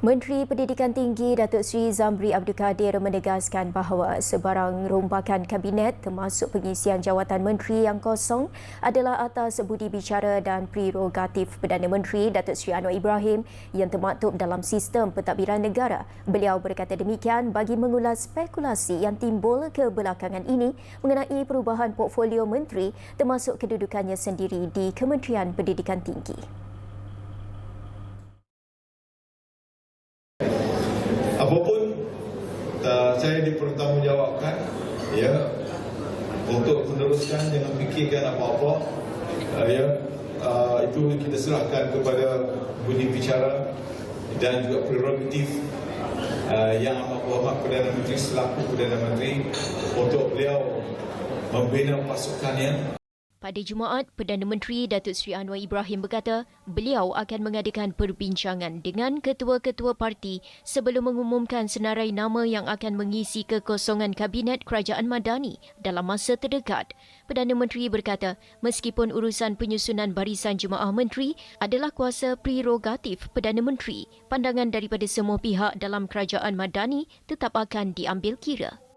Menteri Pendidikan Tinggi Datuk Seri Zamri Abdul Kadir menegaskan bahawa sebarang rombakan kabinet termasuk pengisian jawatan menteri yang kosong adalah atas budi bicara dan prerogatif Perdana Menteri Datuk Seri Anwar Ibrahim yang termaktub dalam sistem pentadbiran negara. Beliau berkata demikian bagi mengulas spekulasi yang timbul kebelakangan ini mengenai perubahan portfolio menteri termasuk kedudukannya sendiri di Kementerian Pendidikan Tinggi. Apapun uh, saya dipertanggungjawabkan ya untuk meneruskan jangan fikirkan apa-apa uh, ya. Uh, itu kita serahkan kepada bunyi bicara dan juga prerogatif uh, yang amat berhormat Perdana Menteri selaku Perdana Menteri untuk beliau membina pasukannya pada Jumaat, Perdana Menteri Datuk Seri Anwar Ibrahim berkata beliau akan mengadakan perbincangan dengan ketua-ketua parti sebelum mengumumkan senarai nama yang akan mengisi kekosongan Kabinet Kerajaan Madani dalam masa terdekat. Perdana Menteri berkata meskipun urusan penyusunan barisan jemaah menteri adalah kuasa prerogatif Perdana Menteri, pandangan daripada semua pihak dalam Kerajaan Madani tetap akan diambil kira.